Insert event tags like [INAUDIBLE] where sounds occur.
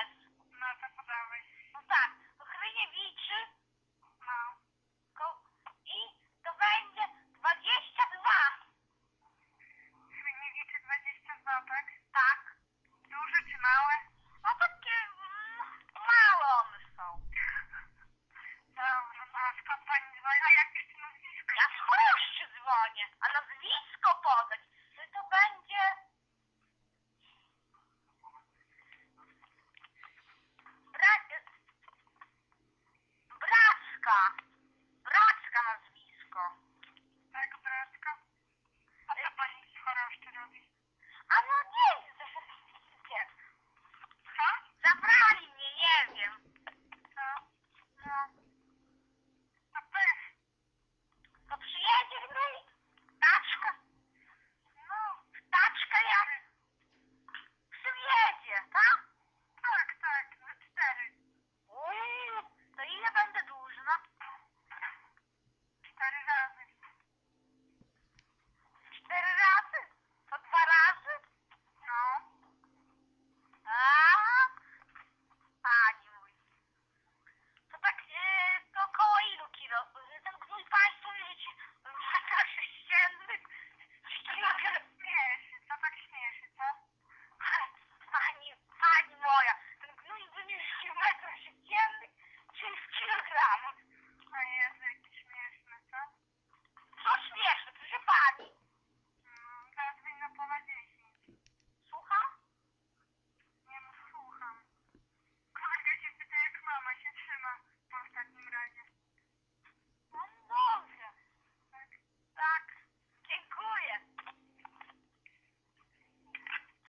też. No to podałeś. No tak, to Chryniewiczy. No. Ko- I to będzie 22. Chryniewiczy 22, tak? Tak. Duże czy małe? No takie mm, małe one są. [LAUGHS] Dobrze, no a skąd pani dzwoni? A jak jeszcze nazwisko? Ja z chruszczy dzwonię, a nazwisko